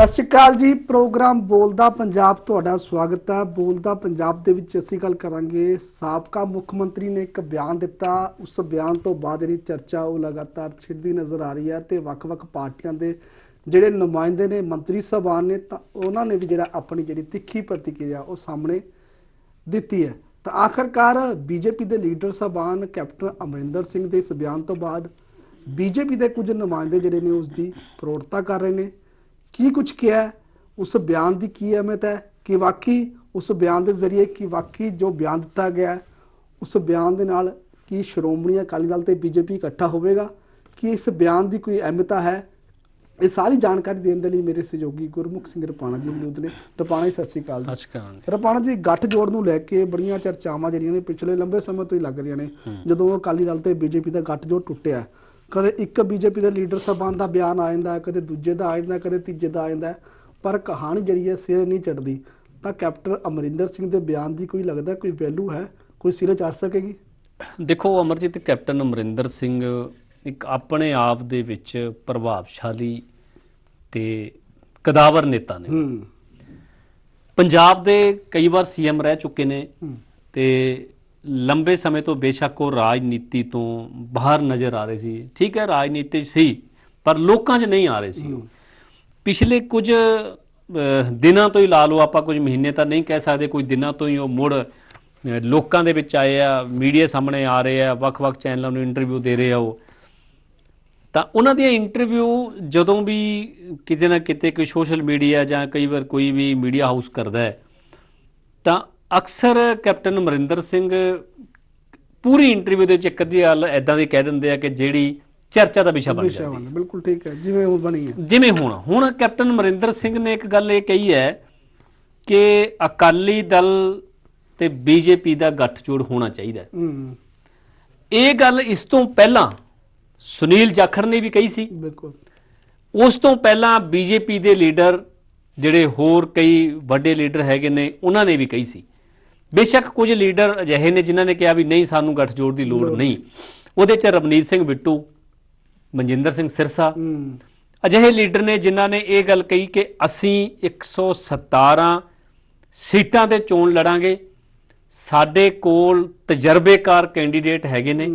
ਸਤਿ ਸ਼੍ਰੀ ਅਕਾਲ ਜੀ, ਪ੍ਰੋਗਰਾਮ ਬੋਲਦਾ ਪੰਜਾਬ ਤੁਹਾਡਾ ਸਵਾਗਤ ਹੈ। ਬੋਲਦਾ ਪੰਜਾਬ ਦੇ ਵਿੱਚ ਅਸੀਂ ਗੱਲ ਕਰਾਂਗੇ ਸਾਬਕਾ ਮੁੱਖ ਮੰਤਰੀ ਨੇ ਇੱਕ ਬਿਆਨ ਦਿੱਤਾ। ਉਸ ਬਿਆਨ ਤੋਂ ਬਾਅਦ ਜਿਹੜੀ ਚਰਚਾ ਉਹ ਲਗਾਤਾਰ ਛਿੜਦੀ ਨਜ਼ਰ ਆ ਰਹੀ ਹੈ ਤੇ ਵੱਖ-ਵੱਖ ਪਾਰਟੀਆਂ ਦੇ ਜਿਹੜੇ ਨੁਮਾਇੰਦੇ ਨੇ, ਮੰਤਰੀ ਸਭਾ ਨੇ, ਤਾਂ ਉਹਨਾਂ ਨੇ ਵੀ ਜਿਹੜਾ ਆਪਣੀ ਜਿਹੜੀ ਤਿੱਖੀ ਪ੍ਰਤੀਕਿਰਿਆ ਉਹ ਸਾਹਮਣੇ ਦਿੱਤੀ ਹੈ। ਤਾਂ ਆਖਰਕਾਰ ਬੀਜੇਪੀ ਦੇ ਲੀਡਰ ਸਭਾਨ ਕੈਪਟਨ ਅਮਰਿੰਦਰ ਸਿੰਘ ਦੇ ਇਸ ਬਿਆਨ ਤੋਂ ਬਾਅਦ ਬੀਜੇਪੀ ਦੇ ਕੁਝ ਨੁਮਾਇੰਦੇ ਜਿਹੜੇ ਨੇ ਉਸ ਦੀ ਪ੍ਰੋੜਤਾ ਕਰ ਰਹੇ ਨੇ। ਕੀ ਕੁਝ ਕਿਹਾ? ਉਸ ਬਿਆਨ ਦੀ ਕੀ ਅਹਿਮੀਅਤ ਹੈ? ਕਿ ਵਾਕਈ ਉਸ ਬਿਆਨ ਦੇ ਜ਼ਰੀਏ ਕਿ ਵਾਕਈ ਜੋ ਬਿਆਨ ਦਿੱਤਾ ਗਿਆ ਉਸ ਬਿਆਨ ਦੇ ਨਾਲ ਕੀ ਸ਼੍ਰੋਮਣੀ ਅਕਾਲੀ ਦਲ ਤੇ ਬੀਜੇਪੀ ਇਕੱਠਾ ਹੋਵੇਗਾ? ਕਿ ਇਸ ਬਿਆਨ ਦੀ ਕੋਈ ਅਹਿਮੀਅਤ ਹੈ? ਇਹ ਸਾਰੀ ਜਾਣਕਾਰੀ ਦੇਣ ਦੇ ਲਈ ਮੇਰੇ ਸਹਿਯੋਗੀ ਗੁਰਮੁਖ ਸਿੰਘ ਰਪਾਣਾ ਜੀ ਮੌਜੂਦ ਨੇ। ਰਪਾਣਾ ਜੀ ਸਤਿ ਸ਼੍ਰੀ ਅਕਾਲ ਜੀ। ਰਪਾਣਾ ਜੀ ਗੱਠ ਜੋੜ ਨੂੰ ਲੈ ਕੇ ਬੜੀਆਂ ਚਰਚਾਵਾਂ ਜਿਹੜੀਆਂ ਨੇ ਪਿਛਲੇ ਲੰਬੇ ਸਮੇਂ ਤੋਂ ਹੀ ਲੱਗ ਰਹੀਆਂ ਨੇ। ਜਦੋਂ ਅਕਾਲੀ ਦਲ ਤੇ ਬੀਜੇਪੀ ਦਾ ਗੱਠ ਜੋੜ ਟੁੱਟਿਆ ਕਦੇ ਇੱਕ ਬੀਜੇਪੀ ਦੇ ਲੀਡਰ ਸਾਹਿਬਾਨ ਦਾ ਬਿਆਨ ਆ ਜਾਂਦਾ ਕਦੇ ਦੂਜੇ ਦਾ ਆ ਜਾਂਦਾ ਕਦੇ ਤੀਜੇ ਦਾ ਆ ਜਾਂਦਾ। ਪਰ ਕਹਾਣੀ ਜਿਹੜੀ ਹੈ ਸਿਰੇ ਨਹੀਂ ਚੜਦੀ। ਤਾਂ ਕੈਪਟਨ ਅਮਰਿੰਦਰ ਸਿੰਘ ਦੇ ਬਿਆਨ ਦੀ ਕੋਈ ਲੱਗਦਾ ਕੋਈ ਵੈਲਿਊ ਹੈ? ਕੋਈ ਸਿਰੇ ਚੜ ਸਕੇਗੀ? ਦੇਖੋ ਅਮਰਜੀਤ ਕੈਪਟਨ ਅਮਰਿੰਦਰ ਸਿੰਘ ਇੱਕ ਆਪਣੇ ਆਪ ਦੇ ਵਿੱਚ ਪ੍ਰਭਾਵਸ਼ਾਲੀ ਤੇ ਕਦਾਵਰ ਨੇਤਾ ਨੇ। ਪੰਜਾਬ ਦੇ ਕਈ ਵਾਰ ਸੀਐਮ ਰਹਿ ਚੁੱਕੇ ਨੇ ਤੇ ਲੰਬੇ ਸਮੇਂ ਤੋਂ ਬੇਸ਼ੱਕ ਉਹ ਰਾਜਨੀਤੀ ਤੋਂ ਬਾਹਰ ਨਜ਼ਰ ਆ ਰਹੇ ਸੀ। ਠੀਕ ਹੈ ਰਾਜਨੀਤੀ ਸੀ ਪਰ ਲੋਕਾਂ 'ਚ ਨਹੀਂ ਆ ਰਹੇ ਸੀ। ਪਿਛਲੇ ਕੁਝ ਦਿਨਾਂ ਤੋਂ ਹੀ ਲਾ ਲਓ ਆਪਾਂ ਕੁਝ ਮਹੀਨੇ ਤਾਂ ਨਹੀਂ ਕਹਿ ਸਕਦੇ ਕੁਝ ਦਿਨਾਂ ਤੋਂ ਹੀ ਉਹ ਮੁੜ ਲੋਕਾਂ ਦੇ ਵਿੱਚ ਆਏ ਆ ਮੀਡੀਆ ਸਾਹਮਣੇ ਆ ਰਹੇ ਆ ਵੱਖ-ਵੱਖ ਚੈਨਲਾਂ ਨੂੰ ਇੰਟਰਵਿਊ ਦੇ ਰਹੇ ਆ ਉਹ। ਤਾਂ ਉਹਨਾਂ ਦੀਆਂ ਇੰਟਰਵਿਊ ਜਦੋਂ ਵੀ ਕਿਤੇ ਨਾ ਕਿਤੇ ਕੋਈ ਸੋਸ਼ਲ ਮੀਡੀਆ ਜਾਂ ਕਈ ਵਾਰ ਕੋਈ ਵੀ ਮੀਡੀਆ ਹਾਊਸ ਕਰਦਾ ਹੈ ਤਾਂ ਅਕਸਰ ਕੈਪਟਨ ਅਮਰਿੰਦਰ ਸਿੰਘ ਪੂਰੀ ਇੰਟਰਵਿਊ ਦੇ ਵਿੱਚ ਇੱਕ ਅੱਧੀ ਗੱਲ ਐਦਾਂ ਦੀ ਕਹਿ ਦਿੰਦੇ ਆ ਕਿ ਜਿਹੜੀ ਚਰਚਾ ਦਾ ਵਿਸ਼ਾ ਬਣ ਜਾਂਦੀ। ਬਣ ਬਿਲਕੁਲ ਠੀਕ ਹੈ ਜਿਵੇਂ ਉਹ ਬਣੀ ਹੈ। ਜਿਵੇਂ ਹੁਣ ਹੁਣ ਕੈਪਟਨ ਅਮਰਿੰਦਰ ਸਿੰਘ ਨੇ ਇੱਕ ਗੱਲ ਇਹ ਕਹੀ ਹੈ ਕਿ ਅਕਾਲੀ ਦਲ ਤੇ ਬੀਜੇਪੀ ਦਾ ਗੱਠਜੋੜ ਹੋਣਾ ਚਾਹੀਦਾ ਹੂੰ। ਇਹ ਗੱਲ ਇਸ ਤੋਂ ਪਹਿਲਾਂ ਸੁਨੀਲ ਜਾਖੜ ਨੇ ਵੀ ਕਹੀ ਸੀ। ਬਿਲਕੁਲ। ਉਸ ਤੋਂ ਪਹਿਲਾਂ ਬੀਜੇਪੀ ਦੇ ਲੀਡਰ ਜਿਹੜੇ ਹੋਰ ਕਈ ਵੱਡੇ ਲੀਡਰ ਹੈਗੇ ਨੇ ਉਹਨਾਂ ਨੇ ਵੀ ਕਹੀ ਸੀ। ਬੇਸ਼ੱਕ ਕੁਝ ਲੀਡਰ ਅਜਿਹੇ ਨੇ ਜਿਨ੍ਹਾਂ ਨੇ ਕਿਹਾ ਵੀ ਨਹੀਂ ਸਾਨੂੰ ਗੱਠਜੋੜ ਦੀ ਲੋੜ ਨਹੀਂ। ਉਹਦੇ ਚ ਰਵਨੀਤ ਸਿੰਘ ਬਿੱਟੂ ਮਨਜਿੰਦਰ ਸਿੰਘ ਸਿਰਸਾ ਅਜਿਹੇ ਲੀਡਰ ਨੇ ਜਿਨ੍ਹਾਂ ਨੇ ਇਹ ਗੱਲ ਕਹੀ ਕਿ ਅਸੀਂ 117 ਸੀਟਾਂ ਤੇ ਚੋਣ ਲੜਾਂਗੇ। ਸਾਡੇ ਕੋਲ ਤਜਰਬੇਕਾਰ ਕੈਂਡੀਡੇਟ ਹੈਗੇ ਨੇ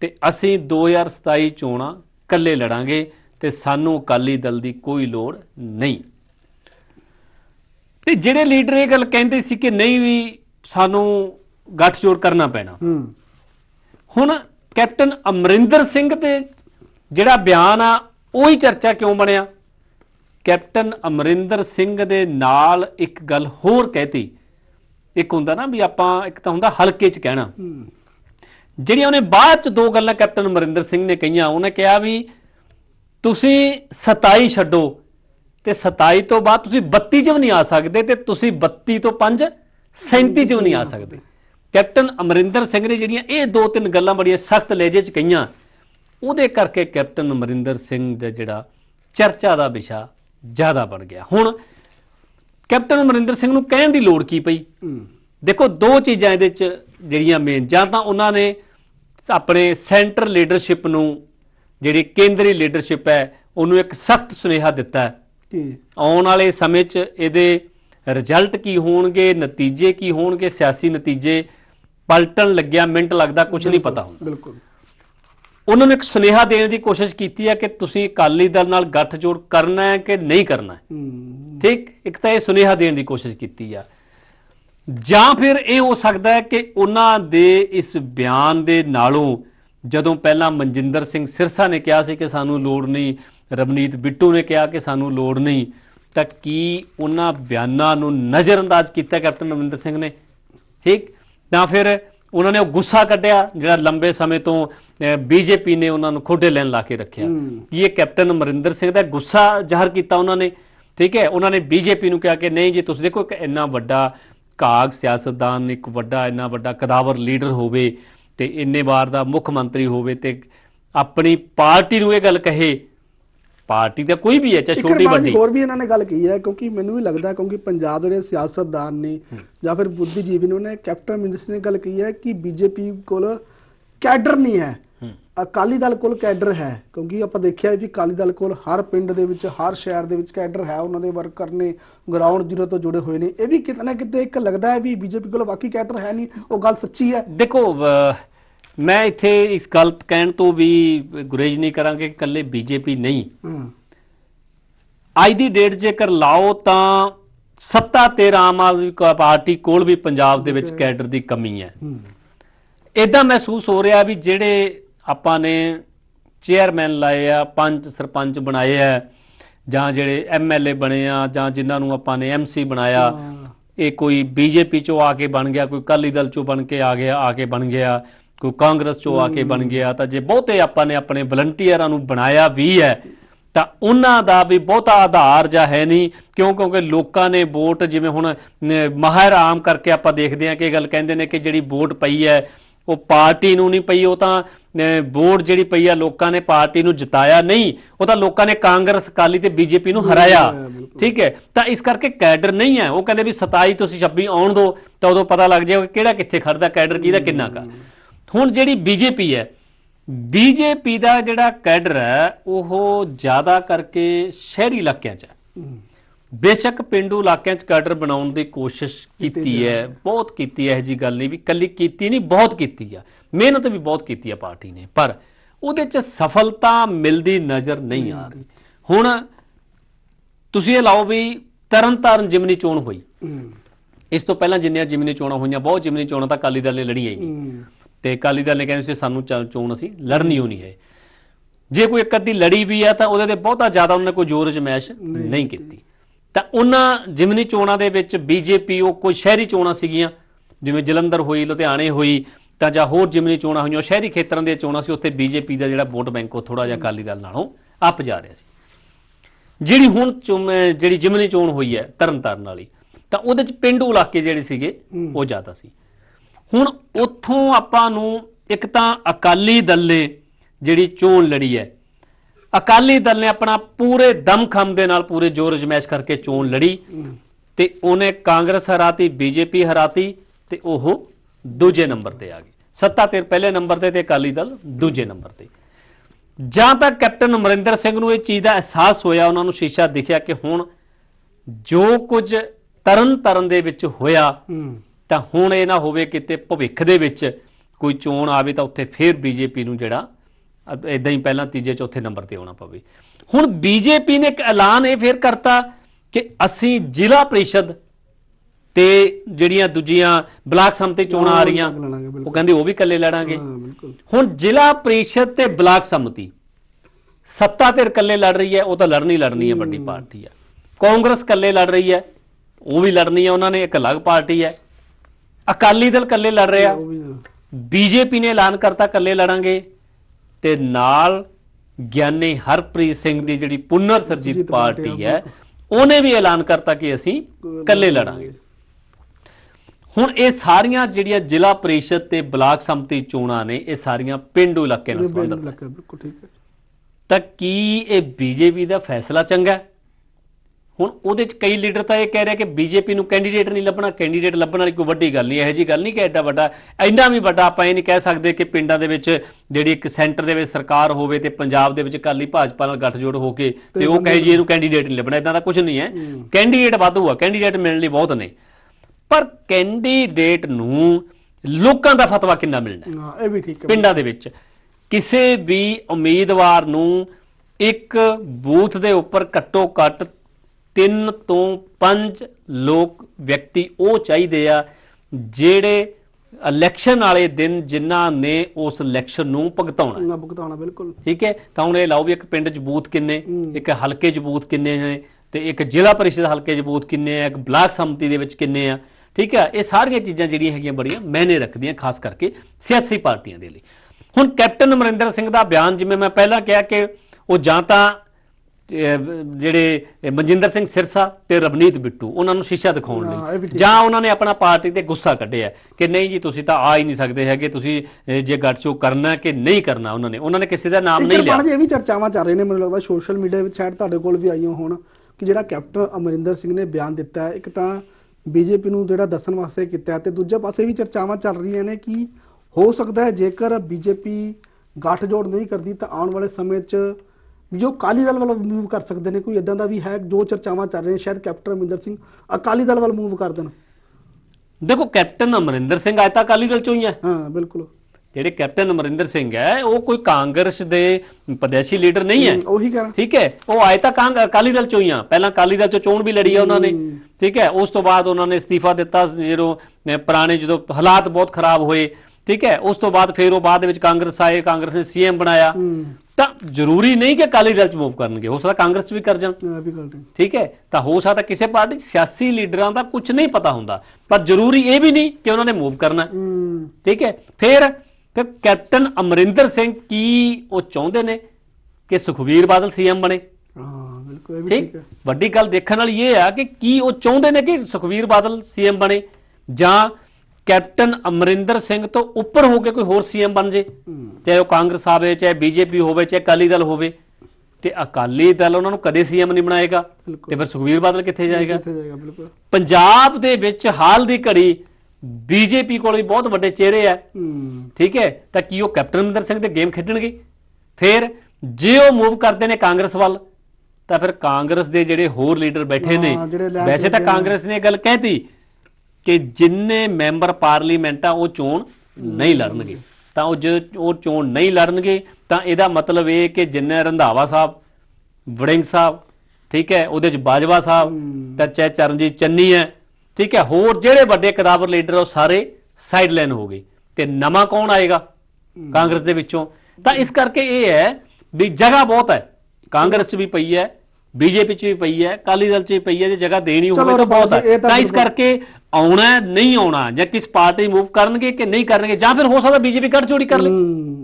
ਤੇ ਅਸੀਂ 2027 ਚੋਣਾਂ ਇਕੱਲੇ ਲੜਾਂਗੇ ਤੇ ਸਾਨੂੰ ਅਕਾਲੀ ਦਲ ਦੀ ਕੋਈ ਲੋੜ ਨਹੀਂ। ਤੇ ਜਿਹੜੇ ਲੀਡਰ ਇਹ ਗੱਲ ਕਹਿੰਦੇ ਸੀ ਕਿ ਨਹੀਂ ਵੀ ਸਾਨੂੰ ਗੱਠਜੋੜ ਕਰਨਾ ਪੈਣਾ। ਹੂੰ। ਹੁਣ ਕੈਪਟਨ ਅਮਰਿੰਦਰ ਸਿੰਘ ਦੇ ਜਿਹੜਾ ਬਿਆਨ ਆ ਉਹੀ ਚਰਚਾ ਕਿਉਂ ਬਣਿਆ? ਕੈਪਟਨ ਅਮਰਿੰਦਰ ਸਿੰਘ ਦੇ ਨਾਲ ਇੱਕ ਗੱਲ ਹੋਰ ਕਹਿਤੀ। ਇੱਕ ਹੁੰਦਾ ਨਾ ਵੀ ਆਪਾਂ ਇੱਕ ਤਾਂ ਹੁੰਦਾ ਹਲਕੇ 'ਚ ਕਹਿਣਾ। ਜਿਹੜੀਆਂ ਉਹਨੇ ਬਾਅਦ ਚ ਦੋ ਗੱਲਾਂ ਕੈਪਟਨ ਅਮਰਿੰਦਰ ਸਿੰਘ ਨੇ ਕਹੀਆਂ ਉਹਨੇ ਕਿਹਾ ਵੀ ਤੁਸੀਂ 27 ਛੱਡੋ ਤੇ 27 ਤੋਂ ਬਾਅਦ ਤੁਸੀਂ 32 ਚ ਵੀ ਨਹੀਂ ਆ ਸਕਦੇ ਤੇ ਤੁਸੀਂ 32 ਤੋਂ 5 37 ਚ ਨਹੀਂ ਆ ਸਕਦੇ। ਕੈਪਟਨ ਅਮਰਿੰਦਰ ਸਿੰਘ ਨੇ ਜਿਹੜੀਆਂ ਇਹ ਦੋ ਤਿੰਨ ਗੱਲਾਂ ਬੜੀਆਂ ਸਖਤ ਲਹਿਜੇ ਚ ਕਹੀਆਂ ਉਹਦੇ ਕਰਕੇ ਕੈਪਟਨ ਅਮਰਿੰਦਰ ਸਿੰਘ ਦਾ ਜਿਹੜਾ ਚਰਚਾ ਦਾ ਵਿਸ਼ਾ ਜ਼ਿਆਦਾ ਬਣ ਗਿਆ। ਹੁਣ ਕੈਪਟਨ ਅਮਰਿੰਦਰ ਸਿੰਘ ਨੂੰ ਕਹਿਣ ਦੀ ਲੋੜ ਕੀ ਪਈ? ਦੇਖੋ ਦੋ ਚੀਜ਼ਾਂ ਇਹਦੇ ਚ ਜਿਹੜੀਆਂ ਮੇਨ ਜਾਂ ਤਾਂ ਉਹਨਾਂ ਨੇ ਆਪਣੇ ਸੈਂਟਰ ਲੀਡਰਸ਼ਿਪ ਨੂੰ ਜਿਹੜੀ ਕੇਂਦਰੀ ਲੀਡਰਸ਼ਿਪ ਹੈ ਉਹਨੂੰ ਇੱਕ ਸਖਤ ਸੁਨੇਹਾ ਦਿੱਤਾ। ਹੈ ਆਉਣ ਵਾਲੇ ਸਮੇਂ 'ਚ ਇਹਦੇ ਰਿਜ਼ਲਟ ਕੀ ਹੋਣਗੇ ਨਤੀਜੇ ਕੀ ਹੋਣਗੇ ਸਿਆਸੀ ਨਤੀਜੇ ਪਲਟਣ ਲੱਗਿਆ ਮਿੰਟ ਲੱਗਦਾ ਕੁਝ ਨਹੀਂ ਪਤਾ ਹੁੰਦਾ। ਬਿਲਕੁਲ ਉਹਨਾਂ ਨੂੰ ਇੱਕ ਸੁਨੇਹਾ ਦੇਣ ਦੀ ਕੋਸ਼ਿਸ਼ ਕੀਤੀ ਹੈ ਕਿ ਤੁਸੀਂ ਅਕਾਲੀ ਦਲ ਨਾਲ ਗੱਠਜੋੜ ਕਰਨਾ ਹੈ ਕਿ ਨਹੀਂ ਕਰਨਾ ਹੈ। ਠੀਕ? ਇੱਕ ਤਾਂ ਇਹ ਸੁਨੇਹਾ ਦੇਣ ਦੀ ਕੋਸ਼ਿਸ਼ ਕੀਤੀ ਆ। ਜਾਂ ਫਿਰ ਇਹ ਹੋ ਸਕਦਾ ਹੈ ਕਿ ਉਹਨਾਂ ਦੇ ਇਸ ਬਿਆਨ ਦੇ ਨਾਲੋਂ ਜਦੋਂ ਪਹਿਲਾਂ ਮਨਜਿੰਦਰ ਸਿੰਘ ਸਿਰਸਾ ਨੇ ਕਿਹਾ ਸੀ ਕਿ ਸਾਨੂੰ ਲੋੜ ਨਹੀਂ ਰਵਨੀਤ ਬਿੱਟੂ ਨੇ ਕਿਹਾ ਕਿ ਸਾਨੂੰ ਲੋੜ ਨਹੀਂ ਤਾਂ ਕੀ ਉਹਨਾਂ ਬਿਆਨਾਂ ਨੂੰ ਨਜ਼ਰਅੰਦਾਜ਼ ਕੀਤਾ ਕੈਪਟਨ ਅਮਰਿੰਦਰ ਸਿੰਘ ਨੇ। ਠੀਕ? ਤਾਂ ਫਿਰ ਉਹਨਾਂ ਨੇ ਉਹ ਗੁੱਸਾ ਕੱਢਿਆ ਜਿਹੜਾ ਲੰਬੇ ਸਮੇਂ ਤੋਂ ਬੀਜੇਪੀ ਨੇ ਉਹਨਾਂ ਨੂੰ ਖੋਡੇ ਲੈਣ ਲਾ ਕੇ ਰੱਖਿਆ। ਕਿ ਇਹ ਕੈਪਟਨ ਅਮਰਿੰਦਰ ਸਿੰਘ ਦਾ ਗੁੱਸਾ ਜ਼ਾਹਰ ਕੀਤਾ ਉਹਨਾਂ ਨੇ। ਠੀਕ ਹੈ? ਉਹਨਾਂ ਨੇ ਬੀਜੇਪੀ ਨੂੰ ਕਿਹਾ ਕਿ ਨਹੀਂ ਜੀ ਤੁਸੀਂ ਦੇਖੋ ਇੱਕ ਇੰਨਾ ਵੱਡਾ ਕਾਗ ਸਿਆਸਤਦਾਨ ਇੱਕ ਵੱਡਾ ਇੰਨਾ ਵੱਡਾ ਕਦਾਵਰ ਲੀਡਰ ਹੋਵੇ ਤੇ ਇੰਨੇ ਵਾਰ ਦਾ ਮੁੱਖ ਮੰਤਰੀ ਹੋਵੇ ਤੇ ਆਪਣੀ ਪਾਰਟੀ ਨੂੰ ਇਹ ਗੱਲ ਕਹੇ ਪਾਰਟੀ ਤਾਂ ਕੋਈ ਵੀ ਹੈ ਚਾਹੇ ਛੋਟੀ ਵੱਡੀ। ਹੋਰ ਵੀ ਇਹਨਾਂ ਨੇ ਗੱਲ ਕਹੀ ਹੈ ਕਿਉਂਕਿ ਮੈਨੂੰ ਵੀ ਲੱਗਦਾ ਕਿਉਂਕਿ ਪੰਜਾਬ ਦੇ ਜਿਹੜੇ ਸਿਆਸਤਦਾਨ ਨੇ ਜਾਂ ਫਿਰ ਬੁੱਧੀਜੀਵੀ ਨੇ ਉਹਨੇ ਕੈਪਟਨ ਸਿੰਘ ਨੇ ਗੱਲ ਕਹੀ ਹੈ ਕਿ ਬੀਜੇਪੀ ਕੋਲ ਕੈਡਰ ਨਹੀਂ ਹੈ। ਅਕਾਲੀ ਦਲ ਕੋਲ ਕੈਡਰ ਹੈ ਕਿਉਂਕਿ ਆਪਾਂ ਦੇਖਿਆ ਵੀ ਅਕਾਲੀ ਦਲ ਕੋਲ ਹਰ ਪਿੰਡ ਦੇ ਵਿੱਚ ਹਰ ਸ਼ਹਿਰ ਦੇ ਵਿੱਚ ਕੈਡਰ ਹੈ ਉਹਨਾਂ ਦੇ ਵਰਕਰ ਨੇ ਗਰਾਊਂਡ ਜ਼ੀਰੋ ਤੋਂ ਜੁੜੇ ਹੋਏ ਨੇ। ਇਹ ਵੀ ਕਿਤੇ ਨਾ ਕਿਤੇ ਇੱਕ ਲੱਗਦਾ ਹੈ ਵੀ ਬੀਜੇਪੀ ਕੋਲ ਬਾਕੀ ਕੈਡਰ ਹੈ ਨਹੀਂ ਉਹ ਗੱਲ ਸੱਚੀ ਹੈ। ਦੇਖੋ ਮੈਂ ਇੱਥੇ ਇਸ ਗੱਲ ਕਹਿਣ ਤੋਂ ਵੀ ਗੁਰੇਜ ਨਹੀਂ ਕਰਾਂਗੇ ਕਿ ਇਕੱਲੇ ਬੀਜੇਪੀ ਨਹੀਂ। ਹਾਂ। ਅੱਜ ਦੀ ਡੇਟ ਜੇਕਰ ਲਾਓ ਤਾਂ ਸੱਤਾ ਤੇ ਆਮ ਆਦਮੀ ਪਾਰਟੀ ਕੋਲ ਵੀ ਪੰਜਾਬ ਦੇ ਵਿੱਚ ਕੈਡਰ ਦੀ ਕਮੀ ਹੈ। ਇਦਾਂ ਮਹਿਸੂਸ ਹੋ ਰਿਹਾ ਵੀ ਜਿਹੜੇ ਆਪਾਂ ਨੇ ਚੇਅਰਮੈਨ ਲਾਏ ਆ ਪੰਚ ਸਰਪੰਚ ਬਣਾਏ ਆ ਜਾਂ ਜਿਹੜੇ ਐਮਐਲਏ ਬਣੇ ਆ ਜਾਂ ਜਿਨ੍ਹਾਂ ਨੂੰ ਆਪਾਂ ਨੇ ਐਮਸੀ ਬਣਾਇਆ। ਇਹ ਕੋਈ ਬੀਜੇਪੀ ਚੋਂ ਆ ਕੇ ਬਣ ਗਿਆ ਕੋਈ ਅਕਾਲੀ ਦਲ ਚੋਂ ਬਣ ਕੇ ਆ ਗਿਆ ਆ ਕੇ ਬਣ ਗਿਆ ਕੋਈ ਕਾਂਗਰਸ ਚੋਂ ਆ ਕੇ ਬਣ ਗਿਆ ਤਾਂ ਜੇ ਬਹੁਤੇ ਆਪਾਂ ਨੇ ਆਪਣੇ ਵਲੰਟੀਅਰਾਂ ਨੂੰ ਬਣਾਇਆ ਵੀ ਹੈ ਤਾਂ ਉਹਨਾਂ ਦਾ ਵੀ ਬਹੁਤਾ ਆਧਾਰ ਜਾਂ ਹੈ ਨਹੀਂ ਕਿਉਂ? ਕਿਉਂਕਿ ਲੋਕਾਂ ਨੇ ਵੋਟ ਜਿਵੇਂ ਹੁਣ ਮਾਹਰ ਆਮ ਕਰਕੇ ਆਪਾਂ ਦੇਖਦੇ ਹਾਂ ਕਿ ਇਹ ਗੱਲ ਕਹਿੰਦੇ ਨੇ ਕਿ ਜਿਹੜੀ ਵੋਟ ਪਈ ਹੈ ਉਹ ਪਾਰਟੀ ਨੂੰ ਨਹੀਂ ਪਈ ਉਹ ਤਾਂ ਵੋਟ ਜਿਹੜੀ ਪਈ ਆ ਲੋਕਾਂ ਨੇ ਪਾਰਟੀ ਨੂੰ ਜਿਤਾਇਆ ਨਹੀਂ ਉਹ ਤਾਂ ਲੋਕਾਂ ਨੇ ਕਾਂਗਰਸ ਅਕਾਲੀ ਤੇ ਬੀਜੇਪੀ ਨੂੰ ਹਰਾਇਆ। ਠੀਕ ਹੈ? ਤਾਂ ਇਸ ਕਰਕੇ ਕੈਡਰ ਨਹੀਂ ਹੈ। ਉਹ ਕਹਿੰਦੇ ਵੀ 27 ਤੁਸੀਂ 26 ਆਉਣ ਦਿਓ ਤਾਂ ਉਦੋਂ ਪਤਾ ਲੱਗ ਜਾਏਗਾ ਕਿਹੜਾ ਕਿੱਥੇ ਖੜਦਾ ਕੈਡਰ ਕਿਹਦਾ ਕਿੰਨਾ ਕਾ। ਹੁਣ ਜਿਹੜੀ ਬੀਜੇਪੀ ਹੈ ਬੀਜੇਪੀ ਦਾ ਜਿਹੜਾ ਕੈਡਰ ਹੈ ਉਹ ਜ਼ਿਆਦਾ ਕਰਕੇ ਸ਼ਹਿਰੀ ਇਲਾਕਿਆਂ 'ਚ। ਬੇਸ਼ੱਕ ਪਿੰਡੂ ਇਲਾਕਿਆਂ 'ਚ ਕੈਡਰ ਬਣਾਉਣ ਦੀ ਕੋਸ਼ਿਸ਼ ਕੀਤੀ ਹੈ ਬਹੁਤ ਕੀਤੀ ਹੈ ਇਹ ਜੀ ਗੱਲ ਨਹੀਂ ਵੀ ਕੱਲੀ ਕੀਤੀ ਨਹੀਂ ਬਹੁਤ ਕੀਤੀ ਆ। ਮਿਹਨਤ ਵੀ ਬਹੁਤ ਕੀਤੀ ਆ ਪਾਰਟੀ ਨੇ ਪਰ ਉਹਦੇ 'ਚ ਸਫਲਤਾ ਮਿਲਦੀ ਨਜ਼ਰ ਨਹੀਂ ਆ ਰਹੀ। ਹੁਣ ਤੁਸੀਂ ਇਹ ਲਾਓ ਵੀ ਤਰਨਤਾਰਨ ਜਿਮਨੀ ਚੋਣ ਹੋਈ। ਇਸ ਤੋਂ ਪਹਿਲਾਂ ਜਿੰਨੀਆਂ ਜਿਮਨੀ ਚੋਣਾਂ ਹੋਈਆਂ ਬਹੁਤ ਜਿਮਨੀ ਚੋਣਾਂ ਤਾਂ ਅਕਾਲੀ ਦਲ ਨੇ ਲੜੀਆਂ ਹੀ ਨਹੀਂ। ਹੂੰ। ਤੇ ਅਕਾਲੀ ਦਲ ਨੇ ਕਹਿੰਦੇ ਸੀ ਸਾਨੂੰ ਚੋਣ ਅਸੀਂ ਲੜਨੀ ਹੋਣੀ ਹੈ। ਜੇ ਕੋਈ ਇੱਕ ਅੱਧੀ ਲੜੀ ਵੀ ਆ ਤਾਂ ਉਹਦੇ ਤੇ ਬਹੁਤਾ ਜ਼ਿਆਦਾ ਉਹਨਾਂ ਨੇ ਕੋਈ ਜ਼ੋਰ ਜਮੈਸ਼ ਨਹੀਂ ਕੀਤੀ। ਤਾਂ ਉਹਨਾਂ ਜਿਮਨੀ ਚੋਣਾਂ ਦੇ ਵਿੱਚ ਬੀਜੇਪੀ ਉਹ ਕੋਈ ਸ਼ਹਿਰੀ ਚੋਣਾਂ ਸੀਗੀਆਂ ਜਿਵੇਂ ਜਲੰਧਰ ਹੋਈ ਲੁਧਿਆਣੇ ਹੋਈ ਤਾਂ ਜਾਂ ਹੋਰ ਜਿਮਨੀ ਚੋਣਾਂ ਹੋਈਆਂ ਸ਼ਹਿਰੀ ਖੇਤਰਾਂ ਦੀਆਂ ਚੋਣਾਂ ਸੀ ਉੱਥੇ ਬੀਜੇਪੀ ਦਾ ਜਿਹੜਾ ਵੋਟ ਬੈਂਕ ਉਹ ਥੋੜਾ ਜਿਹਾ ਅਕਾਲੀ ਦਲ ਨਾਲੋਂ ਅੱਪ ਜਾ ਰਿਹਾ ਸੀ। ਜਿਹੜੀ ਹੁਣ ਜਿਹੜੀ ਜਿਮਨੀ ਚੋਣ ਹੋਈ ਹੈ ਤਰਨਤਾਰਨ ਵਾਲੀ ਤਾਂ ਉਹਦੇ ਚ ਪਿੰਡੂ ਇਲਾਕੇ ਜਿਹੜੇ ਸੀਗੇ। ਉਹ ਜ਼ਿਆਦਾ ਸੀ। ਹੁਣ ਉੱਥੋਂ ਆਪਾਂ ਨੂੰ ਇੱਕ ਤਾਂ ਅਕਾਲੀ ਦਲ ਨੇ ਜਿਹੜੀ ਚੋਣ ਲੜੀ ਹੈ। ਅਕਾਲੀ ਦਲ ਨੇ ਆਪਣਾ ਪੂਰੇ ਦਮਖਮ ਦੇ ਨਾਲ ਪੂਰੇ ਜੋਰ ਜਮੈਸ਼ ਕਰਕੇ ਚੋਣ ਲੜੀ ਹੂੰ। ਤੇ ਉਹਨੇ ਕਾਂਗਰਸ ਹਰਾਤੀ, ਬੀਜੇਪੀ ਹਰਾਤੀ ਤੇ ਉਹ ਦੂਜੇ ਨੰਬਰ ਤੇ ਆ ਗਈ। ਸੱਤਾ ਤੇ ਪਹਿਲੇ ਨੰਬਰ ਤੇ ਤੇ ਅਕਾਲੀ ਦਲ ਦੂਜੇ ਨੰਬਰ ਤੇ। ਜਾਂ ਤਾਂ ਕੈਪਟਨ ਅਮਰਿੰਦਰ ਸਿੰਘ ਨੂੰ ਇਹ ਚੀਜ਼ ਦਾ ਅਹਿਸਾਸ ਹੋਇਆ, ਉਹਨਾਂ ਨੂੰ ਸ਼ੀਸ਼ਾ ਦਿਖਿਆ ਕਿ ਹੁਣ ਜੋ ਕੁਝ ਤਰਨ ਤਰਨ ਦੇ ਵਿੱਚ ਹੋਇਆ ਤਾਂ ਹੁਣ ਇਹ ਨਾ ਹੋਵੇ ਕਿਤੇ ਭਵਿੱਖ ਦੇ ਵਿੱਚ ਕੋਈ ਚੋਣ ਆਵੇ ਤਾਂ ਉੱਥੇ ਫੇਰ ਬੀਜੇਪੀ ਨੂੰ ਜਿਹੜਾ ਇਦਾਂ ਹੀ ਪਹਿਲਾਂ ਤੀਜੇ ਚੌਥੇ ਨੰਬਰ ਤੇ ਆਉਣਾ ਪਵੇ। ਹੁਣ ਬੀਜੇਪੀ ਨੇ ਇੱਕ ਐਲਾਨ ਇਹ ਫੇਰ ਕਰਤਾ ਕਿ ਅਸੀਂ ਜ਼ਿਲ੍ਹਾ ਪ੍ਰੀਸ਼ਦ ਤੇ ਜਿਹੜੀਆਂ ਦੂਜੀਆਂ ਬਲਾਕ ਸੰਮਤੀ ਚੋਣਾਂ ਆ ਰਹੀਆਂ ਉਹ ਕਹਿੰਦੇ ਉਹ ਵੀ ਇਕੱਲੇ ਲੜਾਂਗੇ। ਹੁਣ ਜ਼ਿਲ੍ਹਾ ਪ੍ਰੀਸ਼ਦ ਤੇ ਬਲਾਕ ਸੰਮਤੀ ਸੱਤਾ ਤੇ ਇਕੱਲੇ ਲੜ ਰਹੀ ਹੈ ਉਹ ਤਾਂ ਲੜਨੀ ਲੜਨੀ ਹੈ ਵੱਡੀ ਪਾਰਟੀ ਹੈ ਕਾਂਗਰਸ ਇਕੱਲੇ ਲੜ ਰਹੀ ਹੈ ਉਹ ਵੀ ਲੜਨੀ ਹੈ ਉਹਨਾਂ ਨੇ ਇੱਕ ਅਲੱਗ ਪਾਰਟੀ ਹੈ। ਅਕਾਲੀ ਦਲ ਇਕੱਲੇ ਲੜ ਰਿਹਾ। ਬੀਜੇਪੀ ਨੇ ਐਲਾਨ ਕਰਤਾ ਇਕੱਲੇ ਲੜਾਂਗੇ। ਤੇ ਨਾਲ ਗਿਆਨੀ ਹਰਪ੍ਰੀਤ ਸਿੰਘ ਦੀ ਜਿਹੜੀ ਪੁਨਰ ਸਰਜੀਤ ਪਾਰਟੀ ਹੈ ਉਹਨੇ ਵੀ ਐਲਾਨ ਕਰਤਾ ਕਿ ਅਸੀਂ ਇਕੱਲੇ ਲੜਾਂਗੇ। ਹੁਣ ਇਹ ਸਾਰੀਆਂ ਜਿਹੜੀਆਂ ਜ਼ਿਲ੍ਹਾ ਪ੍ਰੀਸ਼ਦ ਤੇ ਬਲਾਕ ਸੰਮਤੀ ਚੋਣਾਂ ਨੇ ਇਹ ਸਾਰੀਆਂ ਪਿੰਡੂ ਇਲਾਕੇ ਨਾਲ ਸੰਬੰਧਿਤ ਹੈ ਲੱਗਾ ਬਿਲਕੁਲ ਠੀਕ ਹੈ। ਤਾਂ ਕੀ ਇਹ ਬੀਜੇਪੀ ਦਾ ਫੈਸਲਾ ਚੰਗਾ ਹੈ? ਹੁਣ ਉਹਦੇ ਚ ਕਈ ਲੀਡਰ ਤਾਂ ਇਹ ਕਹਿ ਰਹੇ ਕਿ ਬੀਜੇਪੀ ਨੂੰ ਕੈਂਡੀਡੇਟ ਨਹੀਂ ਲੱਭਣਾ ਕੈਂਡੀਡੇਟ ਲੱਭਣ ਵਾਲੀ ਕੋਈ ਵੱਡੀ ਗੱਲ ਨਹੀਂ ਇਹੋ ਜੀ ਗੱਲ ਨਹੀਂ ਕਿ ਐਡਾ ਵੱਡਾ ਇੰਨਾ ਵੀ ਵੱਡਾ ਆਪਾਂ ਇਹ ਨਹੀਂ ਕਹਿ ਸਕਦੇ ਕਿ ਪਿੰਡਾਂ ਦੇ ਵਿੱਚ ਜਿਹੜੀ ਇੱਕ ਸੈਂਟਰ ਦੇ ਵਿੱਚ ਸਰਕਾਰ ਹੋਵੇ ਤੇ ਪੰਜਾਬ ਦੇ ਵਿੱਚ ਅਕਾਲੀ ਭਾਜਪਾ ਨਾਲ ਗੱਠਜੋੜ ਹੋ ਕੇ ਤੇ ਉਹ ਕਹੇ ਜੀ ਇਹਨੂੰ ਕੈਂਡੀਡੇਟ ਨਹੀਂ ਲੱਭਣਾ ਇਦਾਂ ਦਾ ਕੁਝ ਨਹੀਂ ਹੈ। ਕੈਂਡੀਡੇਟ ਵਾਧੂ ਆ ਕੈਂਡੀਡੇਟ ਮਿਲਣ ਲਈ ਬਹੁਤ ਨੇ। ਪਰ ਕੈਂਡੀਡੇਟ ਨੂੰ ਲੋਕਾਂ ਦਾ ਫਤਵਾ ਕਿੰਨਾ ਮਿਲਣਾ ਹੈ? ਹਾਂ ਇਹ ਵੀ ਠੀਕ ਹੈ। ਪਿੰਡਾਂ ਦੇ ਵਿੱਚ ਕਿਸੇ ਵੀ ਉਮੀਦਵਾਰ ਨੂੰ ਇੱਕ ਬੂਥ ਦੇ ਉੱਪਰ ਘੱਟੋ ਘੱਟ 3 ਤੋਂ 5 ਲੋਕ ਵਿਅਕਤੀ ਉਹ ਚਾਹੀਦੇ ਆ ਜਿਹੜੇ ਇਲੈਕਸ਼ਨ ਵਾਲੇ ਦਿਨ ਜਿਨ੍ਹਾਂ ਨੇ ਉਸ ਇਲੈਕਸ਼ਨ ਨੂੰ ਭੁਗਤਾਉਣਾ ਨਾ ਭੁਗਤਾਉਣਾ ਬਿਲਕੁਲ। ਠੀਕ ਹੈ? ਤਾਂ ਹੁਣ ਇਹ ਲਾਓ ਵੀ ਇੱਕ ਪਿੰਡ 'ਚ ਬੂਥ ਕਿੰਨੇ। ਇੱਕ ਹਲਕੇ 'ਚ ਬੂਥ ਕਿੰਨੇ ਨੇ ਤੇ ਇੱਕ ਜ਼ਿਲ੍ਹਾ ਪਰਿਸ਼ਦ ਹਲਕੇ 'ਚ ਬੂਥ ਕਿੰਨੇ ਆ ਇੱਕ ਬਲਾਕ ਸੰਮਤੀ ਦੇ ਵਿੱਚ ਕਿੰਨੇ ਆ। ਠੀਕ ਹੈ? ਇਹ ਸਾਰੀਆਂ ਚੀਜ਼ਾਂ ਜਿਹੜੀਆਂ ਹੈਗੀਆਂ ਬੜੀਆਂ ਮਾਇਨੇ ਰੱਖਦੀਆਂ ਖਾਸ ਕਰਕੇ ਸਿਆਸੀ ਪਾਰਟੀਆਂ ਦੇ ਲਈ। ਹੁਣ ਕੈਪਟਨ ਅਮਰਿੰਦਰ ਸਿੰਘ ਦਾ ਬਿਆਨ ਜਿਵੇਂ ਮੈਂ ਪਹਿਲਾਂ ਕਿਹਾ ਕਿ ਉਹ ਜਾਂ ਤਾਂ ਜਿਹੜੇ ਮਨਜਿੰਦਰ ਸਿੰਘ ਸਿਰਸਾ ਤੇ ਰਵਨੀਤ ਬਿੱਟੂ ਉਹਨਾਂ ਨੂੰ ਸ਼ੀਸ਼ਾ ਦਿਖਾਉਣ ਲਈ। ਜਾਂ ਉਹਨਾਂ ਨੇ ਆਪਣਾ ਪਾਰਟੀ ਤੇ ਗੁੱਸਾ ਕੱਢਿਆ ਕਿ ਨਹੀਂ ਜੀ ਤੁਸੀਂ ਤਾਂ ਆ ਹੀ ਨਹੀਂ ਸਕਦੇ ਹੈਗੇ ਤੁਸੀਂ ਜੇ ਗੱਠਜੋੜ ਕਰਨਾ ਕਿ ਨਹੀਂ ਕਰਨਾ ਉਹਨਾਂ ਨੇ। ਉਹਨਾਂ ਨੇ ਕਿਸੇ ਦਾ ਨਾਮ ਨਹੀਂ ਲਿਆ। ਇਹ ਵੀ ਚਰਚਾਵਾਂ ਚੱਲ ਰਹੀਆਂ ਨੇ ਮੈਨੂੰ ਲੱਗਦਾ ਸੋਸ਼ਲ ਮੀਡੀਆ ਵਿੱਚ ਸ਼ਾਇਦ ਤੁਹਾਡੇ ਕੋਲ ਵੀ ਆਈਆਂ ਹੋਣ ਕਿ ਜਿਹੜਾ ਕੈਪਟਨ ਅਮਰਿੰਦਰ ਸਿੰਘ ਨੇ ਬਿਆਨ ਦਿੱਤਾ ਹੈ ਇੱਕ ਤਾਂ ਬੀਜੇਪੀ ਨੂੰ ਜਿਹੜਾ ਦੱਸਣ ਵਾਸਤੇ ਕੀਤਾ ਤੇ ਦੂਜੇ ਪਾਸੇ ਵੀ ਚਰਚਾਵਾਂ ਚੱਲ ਰਹੀਆਂ ਨੇ ਕਿ ਹੋ ਸਕਦਾ ਹੈ ਜੇਕਰ ਬੀਜੇਪੀ ਗੱਠਜੋੜ ਨਹੀਂ ਕਰਦੀ ਤਾਂ ਆਉਣ ਵਾਲੇ ਸਮੇਂ 'ਚ ਜੋ ਅਕਾਲੀ ਦਲ ਵੱਲ ਮੂਵ ਕਰ ਸਕਦੇ ਨੇ ਕੋਈ ਇਦਾਂ ਦਾ ਵੀ ਹੈ ਜੋ ਚਰਚਾਵਾਂ ਚੱਲ ਰਹੀਆਂ ਸ਼ਾਇਦ ਕੈਪਟਨ ਅਮਰਿੰਦਰ ਸਿੰਘ ਅਕਾਲੀ ਦਲ ਵੱਲ ਮੂਵ ਕਰ ਦੇਣ। ਦੇਖੋ ਕੈਪਟਨ ਅਮਰਿੰਦਰ ਸਿੰਘ ਆਇਆ ਤਾਂ ਅਕਾਲੀ ਦਲ ਚੋਂ ਹੀ ਹੈ। ਹਾਂ ਬਿਲਕੁਲ। ਜਿਹੜੇ ਕੈਪਟਨ ਅਮਰਿੰਦਰ ਸਿੰਘ ਹੈ ਉਹ ਕੋਈ ਕਾਂਗਰਸ ਦੇ ਪ੍ਰਦੇਸ਼ੀ ਲੀਡਰ ਨਹੀਂ ਹੈ। ਉਹੀ ਕਰਾਂ ਠੀਕ ਹੈ ਉਹ ਆਏ ਤਾਂ ਕਾਂਗ ਅਕਾਲੀ ਦਲ ਚੋਂ ਹੀ ਆ। ਪਹਿਲਾਂ ਅਕਾਲੀ ਦਲ ਚੋਂ ਚੋਣ ਵੀ ਲੜੀ ਆ ਉਹਨਾਂ ਨੇ। ਠੀਕ ਹੈ ਉਸ ਤੋਂ ਬਾਅਦ ਉਹਨਾਂ ਨੇ ਅਸਤੀਫਾ ਦਿੱਤਾ ਜਦੋਂ ਪੁਰਾਣੇ ਜਦੋਂ ਹਾਲਾਤ ਬਹੁਤ ਖਰਾਬ ਹੋਏ। ਠੀਕ ਹੈ ਉਸ ਤੋਂ ਬਾਅਦ ਫਿਰ ਉਹ ਬਾਅਦ ਵਿੱਚ ਕਾਂਗਰਸ ਆਏ ਕਾਂਗਰਸ ਨੇ ਸੀਐਮ ਬਣਾਇਆ। ਤਾਂ ਜ਼ਰੂਰੀ ਨਹੀਂ ਕਿ ਅਕਾਲੀ ਦਲ ਚ ਮੂਵ ਕਰਨਗੇ ਹੋ ਸਕਦਾ ਕਾਂਗਰਸ ਚ ਵੀ ਕਰ ਜਾਣ। ਇਹ ਵੀ ਗੱਲ ਠੀਕ ਠੀਕ ਹੈ? ਤਾਂ ਹੋ ਸਕਦਾ ਕਿਸੇ ਪਾਰਟੀ 'ਚ ਸਿਆਸੀ ਲੀਡਰਾਂ ਦਾ ਕੁਝ ਨਹੀਂ ਪਤਾ ਹੁੰਦਾ। ਪਰ ਜ਼ਰੂਰੀ ਇਹ ਵੀ ਨਹੀਂ ਕਿ ਉਹਨਾਂ ਨੇ ਮੂਵ ਕਰਨਾ ਹੈ। ਹੂੰ। ਠੀਕ ਹੈ? ਫਿਰ ਫਿਰ ਕੈਪਟਨ ਅਮਰਿੰਦਰ ਸਿੰਘ ਕੀ ਉਹ ਚਾਹੁੰਦੇ ਨੇ ਕਿ ਸੁਖਵੀਰ ਬਾਦਲ ਸੀਐਮ ਬਣੇ? ਹਾਂ ਬਿਲਕੁਲ ਇਹ ਵੀ ਠੀਕ? ਠੀਕ ਹੈ। ਵੱਡੀ ਗੱਲ ਦੇਖਣ ਵਾਲੀ ਇਹ ਆ ਕਿ ਕੀ ਉਹ ਚਾਹੁੰਦੇ ਨੇ ਕਿ ਸੁਖਵੀਰ ਬਾਦਲ ਸੀਐਮ ਬਣੇ? ਜਾਂ ਕੈਪਟਨ ਅਮਰਿੰਦਰ ਸਿੰਘ ਤੋਂ ਉੱਪਰ ਹੋ ਕੇ ਕੋਈ ਹੋਰ ਸੀਐਮ ਬਣ ਜੇ। ਚਾਹੇ ਉਹ ਕਾਂਗਰਸ ਆਵੇ ਚਾਹੇ ਬੀਜੇਪੀ ਹੋਵੇ ਚਾਹੇ ਅਕਾਲੀ ਦਲ ਹੋਵੇ। ਤੇ ਅਕਾਲੀ ਦਲ ਉਹਨਾਂ ਨੂੰ ਕਦੇ ਸੀਐਮ ਨਹੀਂ ਬਣਾਏਗਾ। ਤੇ ਫਿਰ ਸੁਖਵੀਰ ਬਾਦਲ ਕਿੱਥੇ ਜਾਏਗਾ? ਕਿੱਥੇ ਜਾਏਗਾ ਬਿਲਕੁਲ। ਪੰਜਾਬ ਦੇ ਵਿੱਚ ਹਾਲ ਦੀ ਘੜੀ ਬੀਜੇਪੀ ਕੋਲ ਵੀ ਬਹੁਤ ਵੱਡੇ ਚਿਹਰੇ ਆ। ਠੀਕ ਹੈ? ਤਾਂ ਕੀ ਉਹ ਕੈਪਟਨ ਅਮਰਿੰਦਰ ਸਿੰਘ ਦੇ ਗੇਮ ਖੇਡਣਗੇ? ਫਿਰ ਜੇ ਉਹ ਮੂਵ ਕਰਦੇ ਨੇ ਕਾਂਗਰਸ ਵੱਲ ਤਾਂ ਫਿਰ ਕਾਂਗਰਸ ਦੇ ਜਿਹੜੇ ਹੋਰ ਲੀਡਰ ਬੈਠੇ ਨੇ ਵੈਸੇ ਤਾਂ। ਕਾਂਗਰਸ ਨੇ ਇਹ ਗੱਲ ਕਹਿਤੀ ਕਿ ਜਿੰਨੇ ਮੈਂਬਰ ਪਾਰਲੀਮੈਂਟ ਆ ਉਹ ਚੋਣ ਨਹੀਂ ਲੜਨਗੇ। ਤਾਂ ਉਹ ਜੇ ਉਹ ਚੋਣ ਨਹੀਂ ਲੜਨਗੇ ਤਾਂ ਇਹਦਾ ਮਤਲਬ ਇਹ ਕਿ ਜਿੰਨੇ ਰੰਧਾਵਾ ਸਾਹਿਬ ਵੜਿੰਗ ਸਾਹਿਬ ਠੀਕ ਹੈ ਉਹਦੇ ਚ ਬਾਜਵਾ ਸਾਹਿਬ। ਤਾਂ ਚਾਹੇ ਚਰਨਜੀਤ ਚੰਨੀ ਹੈ ਠੀਕ ਹੈ ਹੋਰ ਜਿਹੜੇ ਵੱਡੇ ਕਦਾਵਰ ਲੀਡਰ ਉਹ ਸਾਰੇ ਸਾਈਡ ਲਾਈਨ ਹੋ ਗਏ। ਤੇ ਨਵਾਂ ਕੌਣ ਆਏਗਾ ਕਾਂਗਰਸ ਦੇ ਵਿੱਚੋਂ? ਤਾਂ ਇਸ ਕਰਕੇ ਇਹ ਹੈ ਵੀ ਜਗ੍ਹਾ ਬਹੁਤ ਹੈ। ਕਾਂਗਰਸ 'ਚ ਵੀ ਪਈ ਹੈ ਬੀਜੇਪੀ 'ਚ ਵੀ ਪਈ ਹੈ ਅਕਾਲੀ ਦਲ 'ਚ ਵੀ ਪਈ ਹੈ ਜੇ ਜਗ੍ਹਾ ਦੇਣੀ ਹੋਵੇ ਤਾਂ ਬਹੁਤ ਹੈ। ਤਾਂ ਇਸ ਕਰਕੇ ਆਉਣਾ ਨਹੀਂ ਆਉਣਾ ਜਾਂ ਕਿਸ ਪਾਰਟੀ ਮੂਵ ਕਰਨਗੇ ਕਿ ਨਹੀਂ ਕਰਨਗੇ? ਜਾਂ ਫਿਰ ਹੋ ਸਕਦਾ ਬੀਜੇਪੀ ਗੱਠਜੋੜੀ ਕਰ ਲੇ।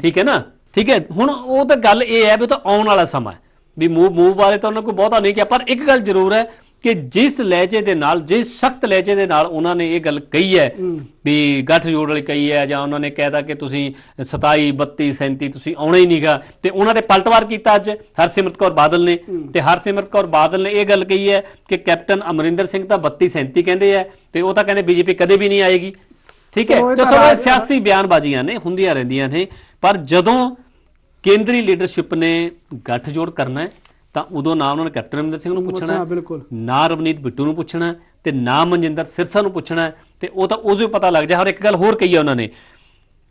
ਠੀਕ ਹੈ ਨਾ? ਠੀਕ ਹੈ? ਹੁਣ ਉਹ ਤਾਂ ਗੱਲ ਇਹ ਹੈ ਵੀ ਤਾਂ ਆਉਣ ਵਾਲਾ ਸਮਾਂ ਵੀ ਮੂਵ ਮੂਵ ਬਾਰੇ ਤਾਂ ਉਹਨਾਂ ਕੋਈ ਬਹੁਤਾ ਨਹੀਂ ਕਿਹਾ ਪਰ ਇੱਕ ਗੱਲ ਜ਼ਰੂਰ ਹੈ ਕਿ ਜਿਸ ਲਹਿਜੇ ਦੇ ਨਾਲ ਜਿਸ ਸਖਤ ਲਹਿਜੇ ਦੇ ਨਾਲ ਉਹਨਾਂ ਨੇ ਇਹ ਗੱਲ ਕਹੀ ਹੈ। ਵੀ ਗੱਠਜੋੜ ਵਾਲੀ ਕਹੀ ਹੈ ਜਾਂ ਉਹਨਾਂ ਨੇ ਕਹਿਤਾ ਕਿ ਤੁਸੀਂ 27 32 37 ਤੁਸੀਂ ਆਉਣਾ ਹੀ ਨਹੀਂਗਾ। ਤੇ ਉਹਨਾਂ ਦੇ ਪਲਟਵਾਰ ਕੀਤਾ ਅੱਜ ਹਰਸਿਮਰਤ ਕੌਰ ਬਾਦਲ ਨੇ। ਤੇ ਹਰਸਿਮਰਤ ਕੌਰ ਬਾਦਲ ਨੇ ਇਹ ਗੱਲ ਕਹੀ ਹੈ ਕਿ ਕੈਪਟਨ ਅਮਰਿੰਦਰ ਸਿੰਘ ਤਾਂ 32 37 ਕਹਿੰਦੇ ਆ ਤੇ ਉਹ ਤਾਂ ਕਹਿੰਦੇ ਬੀਜੇਪੀ ਕਦੇ ਵੀ ਨਹੀਂ ਆਏਗੀ। ਠੀਕ ਹੈ ਤੇ ਸਭ ਸਿਆਸੀ ਬਿਆਨਬਾਜ਼ੀਆਂ ਨੇ ਹੁੰਦੀਆਂ ਰਹਿੰਦੀਆਂ ਨੇ ਪਰ ਜਦੋਂ ਕੇਂਦਰੀ ਲੀਡਰਸ਼ਿਪ ਨੇ ਗੱਠਜੋੜ ਕਰਨਾ ਹੈ ਤਾਂ ਉਦੋਂ ਨਾ ਉਹਨਾਂ ਨੇ ਕੈਪਟਨ ਅਮਰਿੰਦਰ ਸਿੰਘ ਨੂੰ ਪੁੱਛਣਾ ਬਿਲਕੁਲ। ਨਾ ਰਵਨੀਤ ਬਿੱਟੂ ਨੂੰ ਪੁੱਛਣਾ ਤੇ ਨਾ ਮਨਜਿੰਦਰ ਸਿਰਸਾ ਨੂੰ ਪੁੱਛਣਾ ਤੇ ਉਹ ਤਾਂ ਉਦੋਂ ਹੀ ਪਤਾ ਲੱਗ ਜਾ ਹਰ ਇੱਕ ਗੱਲ ਹੋਰ ਕਹੀ ਹੈ ਉਹਨਾਂ ਨੇ।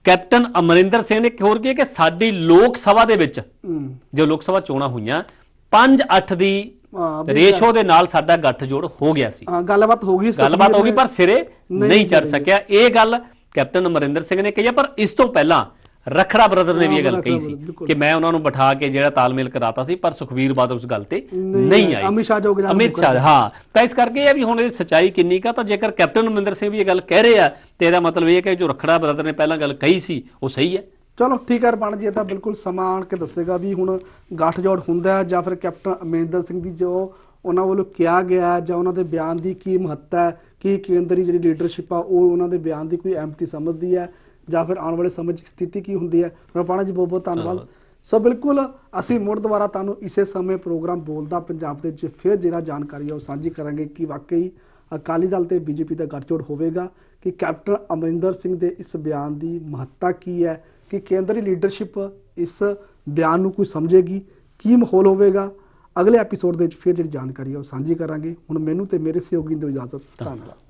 ਕੈਪਟਨ ਅਮਰਿੰਦਰ ਸਿੰਘ ਨੇ ਇੱਕ ਹੋਰ ਕੀ ਕਿ ਸਾਡੀ ਲੋਕ ਸਭਾ ਦੇ ਵਿੱਚ ਜੋ ਲੋਕ ਸਭਾ ਚੋਣਾਂ ਹੋਈਆਂ 5-8 ਦੀ ਰੇਸ਼ੋ ਦੇ ਨਾਲ ਸਾਡਾ ਗੱਠਜੋੜ ਹੋ ਗਿਆ ਸੀ। ਹਾਂ ਗੱਲਬਾਤ ਹੋ ਗਈ ਗੱਲਬਾਤ ਹੋ ਗਈ ਪਰ ਸਿਰੇ ਨਹੀਂ ਚੜ। ਸਕਿਆ। ਇਹ ਗੱਲ ਕੈਪਟਨ ਅਮਰਿੰਦਰ ਸਿੰਘ ਨੇ ਕਹੀ ਪਰ ਇਸ ਤੋਂ ਪਹਿਲਾਂ ਰਖੜਾ ਬ੍ਰਦਰ ਨੇ ਵੀ ਇਹ ਗੱਲ ਕਹੀ ਸੀ। ਕਿ ਮੈਂ ਉਹਨਾਂ ਨੂੰ ਬਿਠਾ ਕੇ ਜਿਹੜਾ ਤਾਲਮੇਲ ਕਰਾਤਾ ਸੀ ਪਰ ਸੁਖਵੀਰ ਬਾਦਲ ਉਸ ਗੱਲ ਤੇ ਨਹੀਂ। ਆਈ ਅਮਿਤ ਸ਼ਾਹ ਜੋ ਅਮਿਤ ਸ਼ਾਹ ਹਾਂ। ਤਾਂ ਇਸ ਕਰਕੇ ਇਹ ਵੀ ਹੁਣ ਇਹ ਸਚਾਈ ਕਿੰਨੀ ਕਾ ਤਾਂ ਜੇਕਰ ਕੈਪਟਨ ਅਮਰਿੰਦਰ ਸਿੰਘ ਵੀ ਇਹ ਗੱਲ ਕਹਿ ਰਹੇ ਆ ਤੇ ਇਹਦਾ ਮਤਲਬ ਇਹ ਹੈ ਕਿ ਜੋ ਰਖੜਾ ਬ੍ਰਦਰ ਨੇ ਪਹਿਲਾਂ ਗੱਲ ਕਹੀ ਸੀ ਉਹ ਸਹੀ ਹੈ। ਚਲੋ ਠੀਕ ਹੈ ਰਪਣ ਜੀ ਇਹ ਤਾਂ ਬਿਲਕੁਲ ਸਮਾਂ ਆਣ ਕੇ ਦੱਸੇਗਾ ਵੀ ਹੁਣ ਗੱਠਜੋੜ ਹੁੰਦਾ ਜਾਂ ਫਿਰ ਕੈਪਟਨ ਅਮਰਿੰਦਰ ਸਿੰਘ ਦੀ ਜੋ ਉਹਨਾਂ ਵੱਲੋਂ ਕਿਹਾ ਗਿਆ ਜਾਂ ਉਹਨਾਂ ਦੇ ਬਿਆਨ ਦੀ ਕੀ ਮਹੱਤਤਾ ਹੈ ਕੀ ਕੇਂਦਰੀ ਜਿਹੜੀ ਲੀਡਰਸ਼ਿਪ ਆ ਉਹ ਉਹਨਾਂ ਦੇ ਬਿਆਨ ਦੀ ਕੋਈ ਅਹਿਮਤੀ ਸਮਝਦੀ ਹੈ। ਜਾਂ ਫਿਰ ਆਉਣ ਵਾਲੇ ਸਮੇਂ 'ਚ ਸਥਿਤੀ ਕੀ ਹੁੰਦੀ ਹੈ? ਰਪਾਣਾ ਜੀ ਬਹੁਤ ਬਹੁਤ ਧੰਨਵਾਦ। ਸੋ ਬਿਲਕੁਲ ਅਸੀਂ ਮੁੜ ਦੁਬਾਰਾ ਤੁਹਾਨੂੰ ਇਸੇ ਸਮੇਂ ਪ੍ਰੋਗਰਾਮ ਬੋਲਦਾ ਪੰਜਾਬ ਦੇ ਵਿੱਚ ਫਿਰ ਜਿਹੜਾ ਜਾਣਕਾਰੀ ਹੈ ਉਹ ਸਾਂਝੀ ਕਰਾਂਗੇ ਕਿ ਵਾਕਈ ਅਕਾਲੀ ਦਲ ਤੇ ਬੀਜੇਪੀ ਦਾ ਗੱਠਜੋੜ ਹੋਵੇਗਾ ਕਿ ਕੈਪਟਨ ਅਮਰਿੰਦਰ ਸਿੰਘ ਦੇ ਇਸ ਬਿਆਨ ਦੀ ਮਹੱਤਤਾ ਕੀ ਹੈ? ਕਿ ਕੇਂਦਰੀ ਲੀਡਰਸ਼ਿਪ ਇਸ ਬਿਆਨ ਨੂੰ ਕੋਈ ਸਮਝੇਗੀ? ਕੀ ਮਾਹੌਲ ਹੋਵੇਗਾ? ਅਗਲੇ ਐਪੀਸੋਡ ਦੇ ਵਿੱਚ ਫਿਰ ਜਿਹੜੀ ਜਾਣਕਾਰੀ ਹੈ ਉਹ ਸਾਂਝੀ ਕਰਾਂਗੇ। ਹੁਣ ਮੈਨੂੰ ਤੇ ਮੇਰੇ ਸਹਿਯੋਗੀ ਨੂੰ ਦਿਓ ਇਜਾਜ਼ਤ। ਧੰਨਵਾਦ।